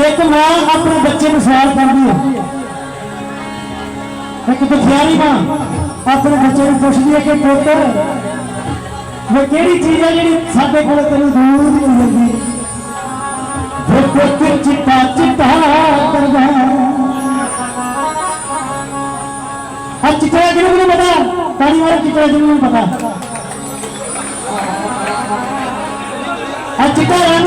एक माँ अपने बच्चे को सवाल करती है। एक दुखियारी माँ अपने बच्चे को पूछती है कि पुत्र वो केड़ी चीज़ है जी साढ़े को तेन दूर नहीं मिलती चिट्टा चिट्टा अब चिट्टा किसी पता? पारिवारिक चित्र जिन्होंने पता? चित्र राम